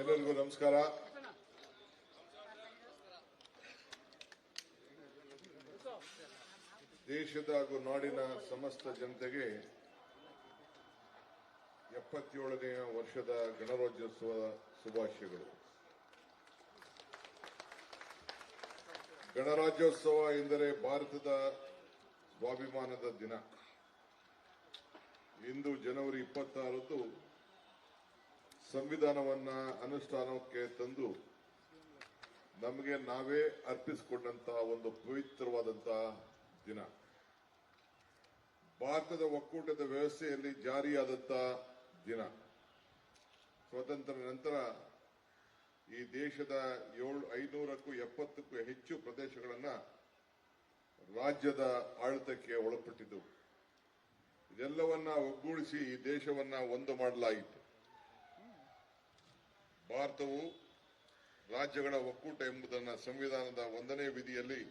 ಎಲ್ಲರಿಗೂ ನಮಸ್ಕಾರ. ದೇಶದ ಹಾಗೂ ನಾಡಿನ ಸಮಸ್ತ ಜನತೆಗೆ ಎಪ್ಪತ್ತೇಳನೆಯ ವರ್ಷದ ಗಣರಾಜ್ಯೋತ್ಸವ ಶುಭಾಶಯಗಳು. ಗಣರಾಜ್ಯೋತ್ಸವ ಎಂದರೆ ಭಾರತದ ಸ್ವಾಭಿಮಾನದ ದಿನ. ಇಂದು ಜನವರಿ ಇಪ್ಪತ್ತಾರದ್ದು ಸಂವಿಧಾನವನ್ನ ಅನುಷ್ಠಾನಕ್ಕೆ ತಂದು ನಮಗೆ ನಾವೇ ಅರ್ಪಿಸಿಕೊಂಡಂತಹ ಒಂದು ಪವಿತ್ರವಾದಂತ ದಿನ. ಭಾರತದ ಒಕ್ಕೂಟದ ವ್ಯವಸ್ಥೆಯಲ್ಲಿ ಜಾರಿಯಾದಂತಹ ದಿನ. ಸ್ವಾತಂತ್ರ್ಯ ನಂತರ ಈ ದೇಶದ ಏಳು, ಐನೂರಕ್ಕೂ ಎಪ್ಪತ್ತಕ್ಕೂ ಹೆಚ್ಚು ಪ್ರದೇಶಗಳನ್ನ ರಾಜ್ಯದ ಆಡಳಿತಕ್ಕೆ ಒಳಪಟ್ಟಿದ್ದವು. ಇದೆಲ್ಲವನ್ನ ಒಗ್ಗೂಡಿಸಿ ಈ ದೇಶವನ್ನ ಒಂದು ಮಾಡಲಾಯಿತು. ಭಾರತವು ರಾಜ್ಯಗಳ ಒಕ್ಕೂಟ ಎಂಬುದನ್ನು ಸಂವಿಧಾನದ ಒಂದನೇ ವಿಧಿಯಲ್ಲಿ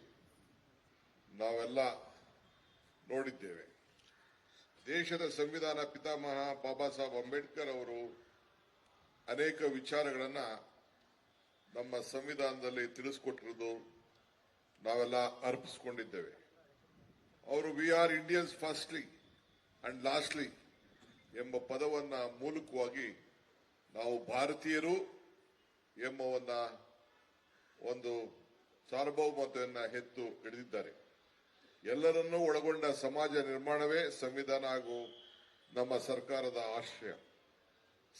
ನಾವೆಲ್ಲ ನೋಡಿದ್ದೇವೆ. ದೇಶದ ಸಂವಿಧಾನ ಪಿತಾಮಹ ಬಾಬಾ ಸಾಹೇಬ್ ಅಂಬೇಡ್ಕರ್ ಅವರು ಅನೇಕ ವಿಚಾರಗಳನ್ನು ನಮ್ಮ ಸಂವಿಧಾನದಲ್ಲಿ ತಿಳಿಸ್ಕೊಟ್ಟಿರೋದು ನಾವೆಲ್ಲ ಅರ್ಪಿಸಿಕೊಂಡಿದ್ದೇವೆ. ಅವರು we are Indians firstly and lastly ಎಂಬ ಪದವನ್ನು ಮೂಲಕವಾಗಿ ನಾವು ಭಾರತೀಯರು ಎಂಬ ಒಂದು ಸಾರ್ವಭೌಮತೆಯನ್ನ ಹೆತ್ತು ಹಿಡಿದಿದ್ದಾರೆ. ಎಲ್ಲರನ್ನೂ ಒಳಗೊಂಡ ಸಮಾಜ ನಿರ್ಮಾಣವೇ ಸಂವಿಧಾನ ಹಾಗೂ ನಮ್ಮ ಸರ್ಕಾರದ ಆಶಯ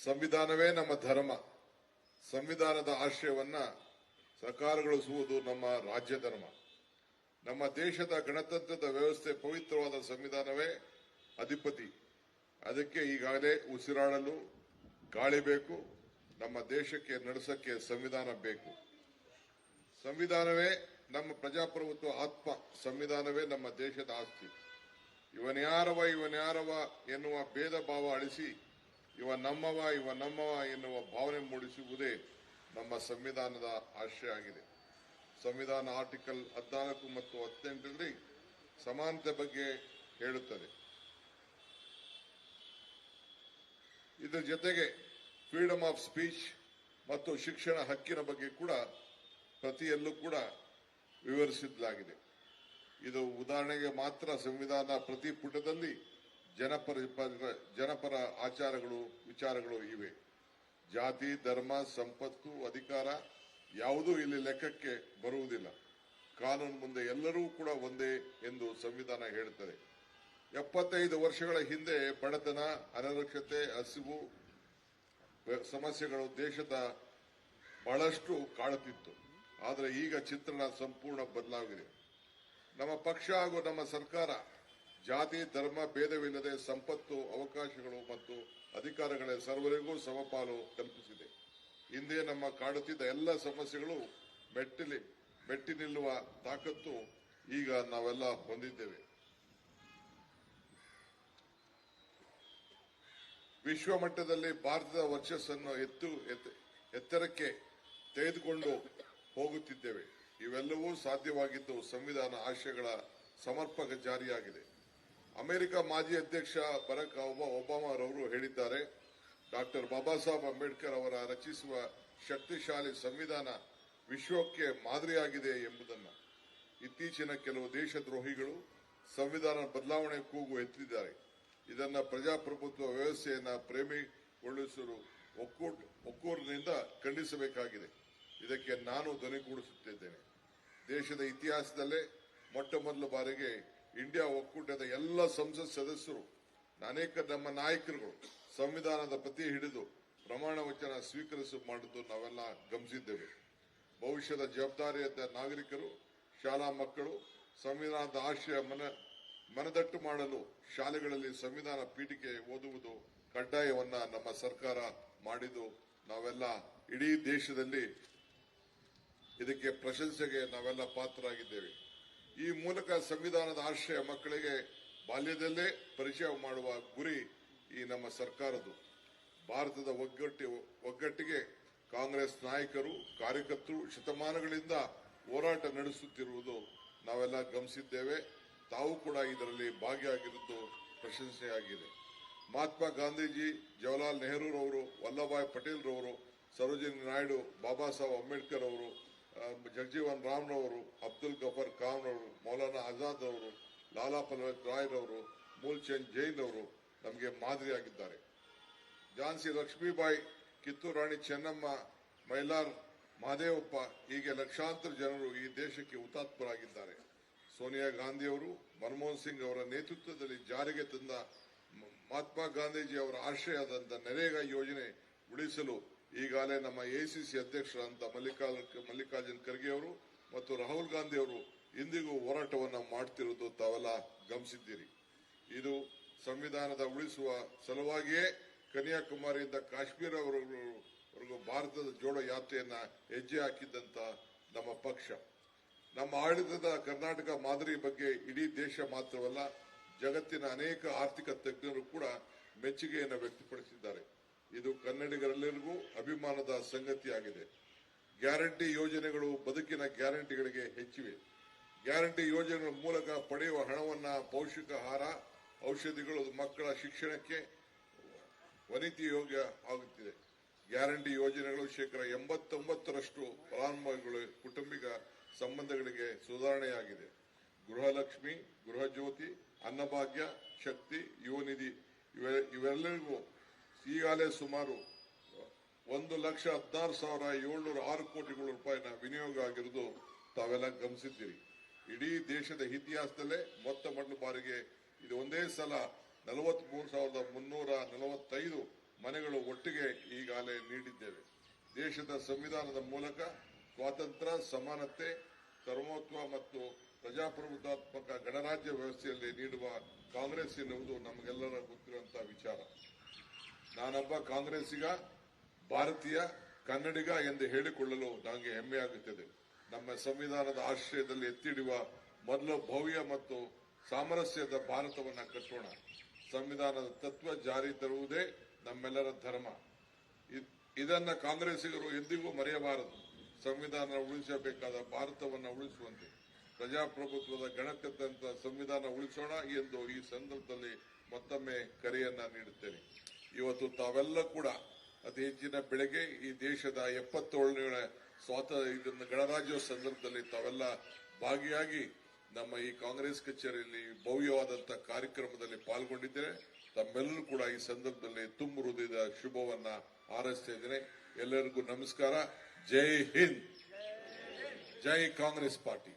ಸಂವಿಧಾನವೇ ನಮ್ಮ ಧರ್ಮ. ಸಂವಿಧಾನದ ಆಶ್ರಯವನ್ನ ಸಕಾರಗೊಳಿಸುವುದು ನಮ್ಮ ರಾಜ್ಯ ಧರ್ಮ. ನಮ್ಮ ದೇಶದ ಗಣತಂತ್ರದ ವ್ಯವಸ್ಥೆ ಪವಿತ್ರವಾದ ಸಂವಿಧಾನವೇ ಅಧಿಪತಿ. ಅದಕ್ಕೆ ಈಗಾಗಲೇ ಉಸಿರಾಡಲು ಗಾಳಿ ಬೇಕು, ನಮ್ಮ ದೇಶಕ್ಕೆ ನಡೆಸಕ್ಕೆ ಸಂವಿಧಾನ ಬೇಕು. ಸಂವಿಧಾನವೇ ನಮ್ಮ ಪ್ರಜಾಪ್ರಭುತ್ವ ಆತ್ಮ, ಸಂವಿಧಾನವೇ ನಮ್ಮ ದೇಶದ ಆಸ್ತಿ. ಇವನ್ಯಾರವ ಇವನ್ಯಾರವ ಎನ್ನುವ ಭೇದ ಭಾವ ಅಳಿಸಿ ಇವ ನಮ್ಮವ ಇವ ನಮ್ಮವ ಎನ್ನುವ ಭಾವನೆ ಮೂಡಿಸುವುದೇ ನಮ್ಮ ಸಂವಿಧಾನದ ಆಶಯ ಆಗಿದೆ. ಸಂವಿಧಾನ ಆರ್ಟಿಕಲ್ ಹದಿನಾಲ್ಕು ಮತ್ತು ಹದಿನೆಂಟರಲ್ಲಿ ಸಮಾನತೆ ಬಗ್ಗೆ ಹೇಳುತ್ತದೆ. ಇದರ ಜೊತೆಗೆ ಫ್ರೀಡಮ್ ಆಫ್ ಸ್ಪೀಚ್ ಮತ್ತು ಶಿಕ್ಷಣ ಹಕ್ಕಿನ ಬಗ್ಗೆ ಕೂಡ ಪ್ರತಿಯಲ್ಲೂ ಕೂಡ ವಿವರಿಸಲಾಗಿದೆ ಇದು ಉದಾಹರಣೆಗೆ ಮಾತ್ರ ಸಂವಿಧಾನ ಪ್ರತಿ ಪುಟದಲ್ಲಿ ಜನಪರ ಜನಪರ ಆಚಾರಗಳು, ವಿಚಾರಗಳು ಇವೆ. ಜಾತಿ, ಧರ್ಮ, ಸಂಪತ್ತು, ಅಧಿಕಾರ ಯಾವುದೂ ಇಲ್ಲಿ ಲೆಕ್ಕಕ್ಕೆ ಬರುವುದಿಲ್ಲ. ಕಾನೂನು ಮುಂದೆ ಎಲ್ಲರೂ ಕೂಡ ಒಂದೇ ಎಂದು ಸಂವಿಧಾನ ಹೇಳುತ್ತದೆ. ಎಪ್ಪತ್ತೈದು ವರ್ಷಗಳ ಹಿಂದೆ ಬಡತನ ಅನರಕ್ಷತೆ ಹಸಿವು ಸಮಸ್ಯೆಗಳು ದೇಶದ ಬಹಳಷ್ಟು ಕಾಡುತ್ತಿತ್ತು. ಆದರೆ ಈಗ ಚಿತ್ರಣ ಸಂಪೂರ್ಣ ಬದಲಾಗಿದೆ. ನಮ್ಮ ಪಕ್ಷ ಹಾಗೂ ನಮ್ಮ ಸರ್ಕಾರ ಜಾತಿ, ಧರ್ಮ, ಭೇದವಿಲ್ಲದೆ ಸಂಪತ್ತು, ಅವಕಾಶಗಳು ಮತ್ತು ಅಧಿಕಾರಗಳೇ ಸರ್ವರಿಗೂ ಸಮಪಾಲು ಕಲ್ಪಿಸಿದೆ. ಹಿಂದೆ ನಮ್ಮ ಕಾಡುತ್ತಿದ್ದ ಎಲ್ಲ ಸಮಸ್ಯೆಗಳು ಮೆಟ್ಟಿಲಿ ಮೆಟ್ಟಿ ನಿಲ್ಲುವ ತಾಕತ್ತು ಈಗ ನಾವೆಲ್ಲ ಹೊಂದಿದ್ದೇವೆ. ವಿಶ್ವ ಮಟ್ಟದಲ್ಲಿ ಭಾರತದ ವರ್ಚಸ್ಸನ್ನು ಎತ್ತು ಎತ್ತ- ಎತ್ತರಕ್ಕೆ ತೆಗೆದುಕೊಂಡು ಹೋಗುತ್ತಿದ್ದೇವೆ. ಇವೆಲ್ಲವೂ ಸಾಧ್ಯವಾಗಿದ್ದು ಸಂವಿಧಾನ ಆಶಯಗಳ ಸಮರ್ಪಕ ಜಾರಿಯಾಗಿದೆ. ಅಮೆರಿಕ ಮಾಜಿ ಅಧ್ಯಕ್ಷ ಬರಕ್ ಒಬ- ಒಬಾಮಾರವರು ಹೇಳಿದ್ದಾರೆ, ಡಾಕ್ಟರ್ ಬಾಬಾ ಸಾಹೇಬ್ ಅಂಬೇಡ್ಕರ್ ಅವರ ರಚಿಸುವ ಶಕ್ತಿಶಾಲಿ ಸಂವಿಧಾನ ವಿಶ್ವಕ್ಕೆ ಮಾದರಿಯಾಗಿದೆ ಎಂಬುದನ್ನು. ಇತ್ತೀಚಿನ ಕೆಲವು ದೇಶದ್ರೋಹಿಗಳು ಸಂವಿಧಾನ ಬದಲಾವಣೆ ಕೂಗು ಎತ್ತಿದ್ದಾರೆ. ಇದನ್ನ ಪ್ರಜಾಪ್ರಭುತ್ವ ವ್ಯವಸ್ಥೆಯನ್ನ ಪ್ರೇಮಿಗೊಳಿಸಲು ಒಕ್ಕೂಟ, ಒಕ್ಕೂರಿನಿಂದ ಖಂಡಿಸಬೇಕಾಗಿದೆ. ಇದಕ್ಕೆ ನಾನು ಧ್ವನಿಗೂಡಿಸುತ್ತಿದ್ದೇನೆ ದೇಶದ ಇತಿಹಾಸದಲ್ಲೇ ಮೊಟ್ಟ ಮೊದಲ ಬಾರಿಗೆ ಇಂಡಿಯಾ ಒಕ್ಕೂಟದ ಎಲ್ಲ ಸಂಸತ್ ಸದಸ್ಯರು, ಅನೇಕ ನಮ್ಮ ನಾಯಕರುಗಳು ಸಂವಿಧಾನದ ಪ್ರತಿ ಹಿಡಿದು ಪ್ರಮಾಣ ವಚನ ಸ್ವೀಕರಿಸು ಮಾಡಿದ್ದು ನಾವೆಲ್ಲ ಗಮನಿಸಿದ್ದೇವೆ. ಭವಿಷ್ಯದ ಜವಾಬ್ದಾರಿಯಾದ ನಾಗರಿಕರು, ಶಾಲಾ ಮಕ್ಕಳು, ಸಂವಿಧಾನದ ಆಶಯ ಮನದಟ್ಟು ಮಾಡಲು ಶಾಲೆಗಳಲ್ಲಿ ಸಂವಿಧಾನ ಪೀಠಿಕೆ ಓದುವುದು ಕಡ್ಡಾಯವನ್ನ ನಮ್ಮ ಸರ್ಕಾರ ಮಾಡಿದ್ದು. ನಾವೆಲ್ಲ ಇಡೀ ದೇಶದಲ್ಲಿ ಇದಕ್ಕೆ ಪ್ರಶಂಸೆಗೆ ನಾವೆಲ್ಲ ಪಾತ್ರರಾಗಿದ್ದೇವೆ. ಈ ಮೂಲಕ ಸಂವಿಧಾನದ ಆಶ್ರಯ ಮಕ್ಕಳಿಗೆ ಬಾಲ್ಯದಲ್ಲೇ ಪರಿಚಯ ಮಾಡುವ ಗುರಿ ಈ ನಮ್ಮ ಸರ್ಕಾರದ್ದು. ಭಾರತದ ಒಗ್ಗಟ್ಟಿ, ಒಗ್ಗಟ್ಟಿಗೆ ಕಾಂಗ್ರೆಸ್ ನಾಯಕರು, ಕಾರ್ಯಕರ್ತರು ಶತಮಾನಗಳಿಂದ ಹೋರಾಟ ನಡೆಸುತ್ತಿರುವುದು ನಾವೆಲ್ಲ ಗಮನಿಸಿದ್ದೇವೆ. ತಾವು ಕೂಡ ಇದರಲ್ಲಿ ಭಾಗಿಯಾಗಿರುವುದು ಪ್ರಶಂಸೆಯಾಗಿದೆ. ಮಹಾತ್ಮ ಗಾಂಧೀಜಿ, ಜವಾಹರ್ಲಾಲ್ ನೆಹರೂರವರು ವಲ್ಲಭಾಯ್ ಪಟೇಲ್ರವರು ಸರೋಜಿನಿ ನಾಯ್ಡು, ಬಾಬಾ ಸಾಹೇಬ್ ಅಂಬೇಡ್ಕರ್ ಅವರು ಜಗಜೀವನ್ ರಾಮ್ರವರು ಅಬ್ದುಲ್ ಗಫರ್ ಖಾನ್ ಅವರು ಮೌಲಾನಾ ಆಜಾದ್ ಅವರು ಲಾಲಾ ಪಲ್ವತ್ ರಾಯ್ ರವರು ಮೂಲ್ಚಂದ್ ಜೈನ್ ಅವರು ನಮಗೆ ಮಾದರಿಯಾಗಿದ್ದಾರೆ. ಝಾನ್ಸಿ ಲಕ್ಷ್ಮೀಬಾಯಿ ಕಿತ್ತೂರು ರಾಣಿ ಚೆನ್ನಮ್ಮ, ಮೈಲಾರ್ ಮಹದೇವಪ್ಪ ಹೀಗೆ ಲಕ್ಷಾಂತರ ಜನರು ಈ ದೇಶಕ್ಕೆ ಹುತಾತ್ಮರಾಗಿದ್ದಾರೆ. ಸೋನಿಯಾ ಗಾಂಧಿಯವರು, ಮನಮೋಹನ್ ಸಿಂಗ್ ಅವರ ನೇತೃತ್ವದಲ್ಲಿ ಜಾರಿಗೆ ತಂದ ಮಹಾತ್ಮ ಗಾಂಧೀಜಿ ಅವರ ಆಶ್ರಯದಂತ ನರೇಗಾ ಯೋಜನೆ ಉಳಿಸಲು ಈಗಾಗಲೇ ನಮ್ಮ ಸಿ ಮಲ್ಲಿಕಾರ್ಜುನ ಮಲ್ಲಿಕಾರ್ಜುನ್ ಖರ್ಗೆ ಅವರು ಮತ್ತು ರಾಹುಲ್ ಗಾಂಧಿ ಅವರು ಇಂದಿಗೂ ಹೋರಾಟವನ್ನು ಮಾಡುತ್ತಿರುವುದು ತಾವೆಲ್ಲ ಗಮನಿಸಿದ್ದೀರಿ. ಇದು ಸಂವಿಧಾನದ ಉಳಿಸುವ ಸಲುವಾಗಿಯೇ ಕನ್ಯಾಕುಮಾರಿಯಿಂದ ಕಾಶ್ಮೀರವರೆಗೂ ಭಾರತದ ಜೋಡೋ ಯಾತ್ರೆಯನ್ನ ಹೆಜ್ಜೆ ಹಾಕಿದ್ದಂತ ನಮ್ಮ ಪಕ್ಷ. ನಮ್ಮ ಆಡಳಿತದ ಕರ್ನಾಟಕ ಮಾದರಿ ಬಗ್ಗೆ ಇಡೀ ದೇಶ ಮಾತ್ರವಲ್ಲ, ಜಗತ್ತಿನ ಅನೇಕ ಆರ್ಥಿಕ ತಜ್ಞರು ಕೂಡ ಮೆಚ್ಚುಗೆಯನ್ನು ವ್ಯಕ್ತಪಡಿಸಿದ್ದಾರೆ. ಇದು ಕನ್ನಡಿಗರೆಲ್ಲರಿಗೂ ಅಭಿಮಾನದ ಸಂಗತಿಯಾಗಿದೆ. ಗ್ಯಾರಂಟಿ ಯೋಜನೆಗಳು ಬದುಕಿನ ಗ್ಯಾರಂಟಿಗಳಿಗೆ ಹೆಚ್ಚಿವೆ. ಗ್ಯಾರಂಟಿ ಯೋಜನೆಗಳ ಮೂಲಕ ಪಡೆಯುವ ಹಣವನ್ನ ಪೌಷ್ಟಿಕಾಹಾರ ಔಷಧಿಗಳು, ಮಕ್ಕಳ ಶಿಕ್ಷಣಕ್ಕೆ ವನಿತಿ ಯೋಗ್ಯ ಆಗುತ್ತಿದೆ. ಗ್ಯಾರಂಟಿ ಯೋಜನೆಗಳು ಶೇಕಡ ಎಂಬತ್ತೊಂಬತ್ತರಷ್ಟು ಫಲಾನುಭವಿಗಳು, ಕುಟುಂಬಿಕ ಸಂಬಂಧಗಳಿಗೆ ಸುಧಾರಣೆಯಾಗಿದೆ. ಗೃಹಲಕ್ಷ್ಮಿ ಗೃಹ ಜ್ಯೋತಿ ಅನ್ನಭಾಗ್ಯ, ಶಕ್ತಿ, ಯುವನಿಧಿ ಇವೆ- ಇವೆಲ್ಲರಿಗೂ ಈಗಾಗಲೇ ಸುಮಾರು ಒಂದು ಲಕ್ಷ ಹದಿನಾರು ಸಾವಿರ ಏಳ್ನೂರ ಆರು ಕೋಟಿಗಳ ರೂಪಾಯಿನ ವಿನಿಯೋಗ ಆಗಿರುವುದು ತಾವೆಲ್ಲ ಗಮನಿಸಿದ್ದೀರಿ. ಇಡೀ ದೇಶದ ಇತಿಹಾಸದಲ್ಲೇ ಮೊತ್ತ ಮೊದಲ ಬಾರಿಗೆ ಇದು ಒಂದೇ ಸಲ ನಲವತ್ಮೂರು ಸಾವಿರದ ಮುನ್ನೂರ ನಲವತ್ತೈದು ಮನೆಗಳು ಒಟ್ಟಿಗೆ ಈಗಾಗಲೇ ನೀಡಿದ್ದೇವೆ. ದೇಶದ ಸಂವಿಧಾನದ ಮೂಲಕ ಸ್ವಾತಂತ್ರ್ಯ, ಸಮಾನತೆ ಸರ್ವೋತ್ವ ಮತ್ತು ಪ್ರಜಾಪ್ರಭುತ್ವಾತ್ಮಕ ಗಣರಾಜ್ಯ ವ್ಯವಸ್ಥೆಯಲ್ಲಿ ನೀಡುವ ಕಾಂಗ್ರೆಸ್ ಎನ್ನುವುದು ನಮಗೆಲ್ಲರ ಗೊತ್ತಿರುವಂತಹ ವಿಚಾರ. ನಾನೊಬ್ಬ ಕಾಂಗ್ರೆಸ್ಸಿಗ, ಭಾರತೀಯ, ಕನ್ನಡಿಗ ಎಂದು ಹೇಳಿಕೊಳ್ಳಲು ನನಗೆ ಹೆಮ್ಮೆ ಆಗುತ್ತದೆ. ನಮ್ಮ ಸಂವಿಧಾನದ ಆಶ್ರಯದಲ್ಲಿ ಎತ್ತಿಡುವ ಮೊದಲು ಭವ್ಯ ಮತ್ತು ಸಾಮರಸ್ಯದ ಭಾರತವನ್ನು ಕಟ್ಟೋಣ. ಸಂವಿಧಾನದ ತತ್ವ ಜಾರಿ ತರುವುದೇ ನಮ್ಮೆಲ್ಲರ ಧರ್ಮ. ಇದ್- ಇದನ್ನ ಕಾಂಗ್ರೆಸ್ಸಿಗರು ಎಂದಿಗೂ ಮರೆಯಬಾರದು. ಸಂವಿಧಾನ ಉಳಿಸಬೇಕಾದ ಭಾರತವನ್ನು ಉಳಿಸುವಂತೆ ಪ್ರಜಾಪ್ರಭುತ್ವದ ಗಣಕದಂತ ಸಂವಿಧಾನ ಉಳಿಸೋಣ ಎಂದು ಈ ಸಂದರ್ಭದಲ್ಲಿ ಮತ್ತೊಮ್ಮೆ ಕರೆಯನ್ನ ನೀಡುತ್ತೇನೆ. ಇವತ್ತು ತಾವೆಲ್ಲ ಕೂಡ ಅತಿ ಹೆಚ್ಚಿನ ಬೆಳಗ್ಗೆ ಈ ದೇಶದ ಎಪ್ಪತ್ತೇಳನೇ ಸ್ವಾತಂತ್ರ್ಯ ಇದನ್ನು ಗಣರಾಜ್ಯೋತ್ಸವ ಸಂದರ್ಭದಲ್ಲಿ ತಾವೆಲ್ಲ ಭಾಗಿಯಾಗಿ ನಮ್ಮ ಈ ಕಾಂಗ್ರೆಸ್ ಕಚೇರಿಯಲ್ಲಿ ಭವ್ಯವಾದಂತ ಕಾರ್ಯಕ್ರಮದಲ್ಲಿ ಪಾಲ್ಗೊಂಡಿದ್ದೇನೆ ತಮ್ಮೆಲ್ಲರೂ ಕೂಡ ಈ ಸಂದರ್ಭದಲ್ಲಿ ತುಂಬ ಹೃದಯದ ಶುಭವನ್ನ ಹಾರೈಸ್ತಾ ಇದ್ದೇನೆ. ಎಲ್ಲರಿಗೂ ನಮಸ್ಕಾರ. ಜೈ ಹಿಂದ್ ಜೈ ಕಾಂಗ್ರೆಸ್ ಪಾರ್ಟಿ